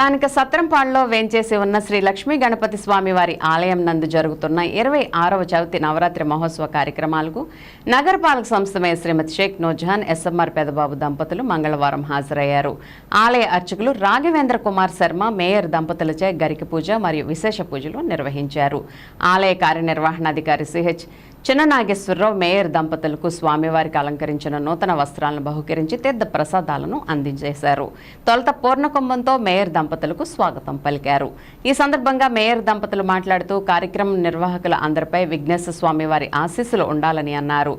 స్థానిక సత్రంపాడులో వేంచేసి ఉన్న శ్రీ లక్ష్మీ గణపతి స్వామి వారి ఆలయం నందు జరుగుతున్న ఇరవై ఆరవ చవితి నవరాత్రి మహోత్సవ కార్యక్రమాలకు నగరపాలక సంస్థ మేయర్ శ్రీమతి షేక్ నోజాన్ ఎస్ఎంఆర్ పెదబాబు దంపతులు మంగళవారం హాజరయ్యారు. ఆలయ అర్చకులు రాఘవేంద్ర కుమార్ శర్మ మేయర్ దంపతులచే గరికి పూజ మరియు విశేష పూజలు నిర్వహించారు. ఆలయ కార్యనిర్వహణాధికారి సిహెచ్ చిన్ననాగేశ్వరరావు మేయర్ దంపతులకు స్వామివారికి అలంకరించిన నూతన వస్త్రాలను బహుకరించి తీర్థ ప్రసాదాలను అందించేశారు. తొలత పూర్ణకుంభంతో మేయర్ దంపతులకు స్వాగతం పలికారు. ఈ సందర్భంగా మేయర్ దంపతులు మాట్లాడుతూ కార్యక్రమం నిర్వాహకుల అందరిపై విఘ్నేశ్వర స్వామివారి ఆశీస్సులు ఉండాలని అన్నారు.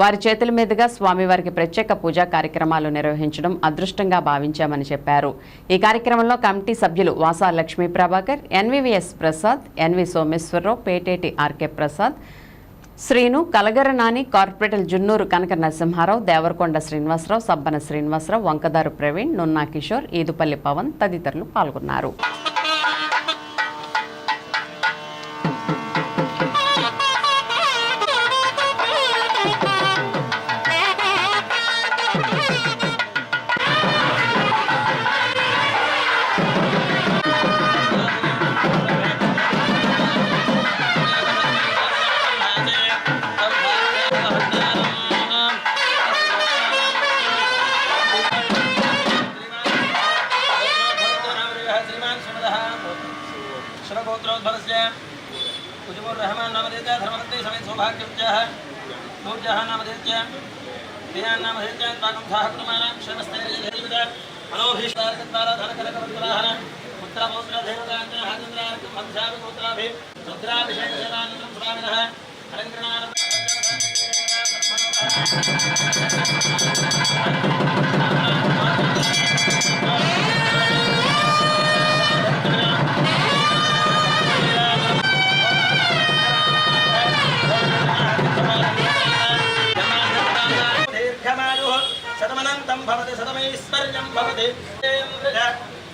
వారి చేతుల మీదుగా స్వామివారికి ప్రత్యేక పూజా కార్యక్రమాలు నిర్వహించడం అదృష్టంగా భావించామని చెప్పారు. ఈ కార్యక్రమంలో కమిటీ సభ్యులు Vasa Lakshmi Prabhakar NVVS Prasad NV Someswararao Peteti RK Prasad Srinu Kalagara Nani corporator Junnuru Kanaka Narasimharao Devarakonda Srinivasarao Sabbana Srinivasarao Vankadaru Praveen Nunna Kishore Eedupalli Pavan తదితరులు పాల్గొన్నారు. श्रगोत्रोद्भवस्य उजुमुर्रहमान् नामधेत्य धर्मवन्ते समेत सौभाग्यवत्यः पूज्यः नामधेत्य प्रियान् नामधेत्य त्वाकं सह कुटुम्बानां क्षमस्थैर्यधैर्यविद मनोभीष्टारकत्ताराधनकनकवत्तराहन पुत्रपौत्रधैर्यदान्त हाजेन्द्रार्कं हंसाभि पुत्राभि रुद्राभिषेकशतानन्दं स्वामिनः अलङ्करणानन्दं शतमनन्तं भवति शतमैश्वर्यं भवति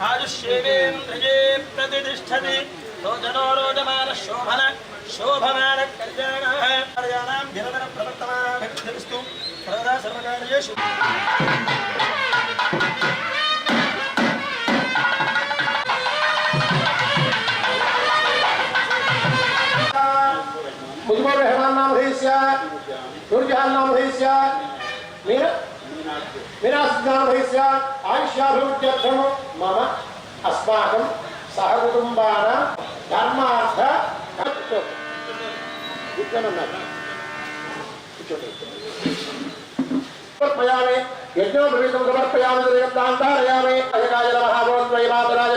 आयुष्येवेन्द्रिये प्रतिष्ठति रोजनो रोजमान शोभन शोभमान कल्याणः कार्याणां निरतर प्रवर्तमानस्तु सर्वदा सर्वकार्येषु मुजबर रहमान नाम भैया नूरजहान नाम भैया मीरा मीरास नाम भैया आयुष्याभिवृद्ध्यर्थम मम अस्माकं सहकुटुम्बानां धर्मार्थ సమర్పయామి యజ్ఞోపవీతం సమర్పయామి దాంతారయామి అజకాయ నమః భగవద్వై మాతరాజ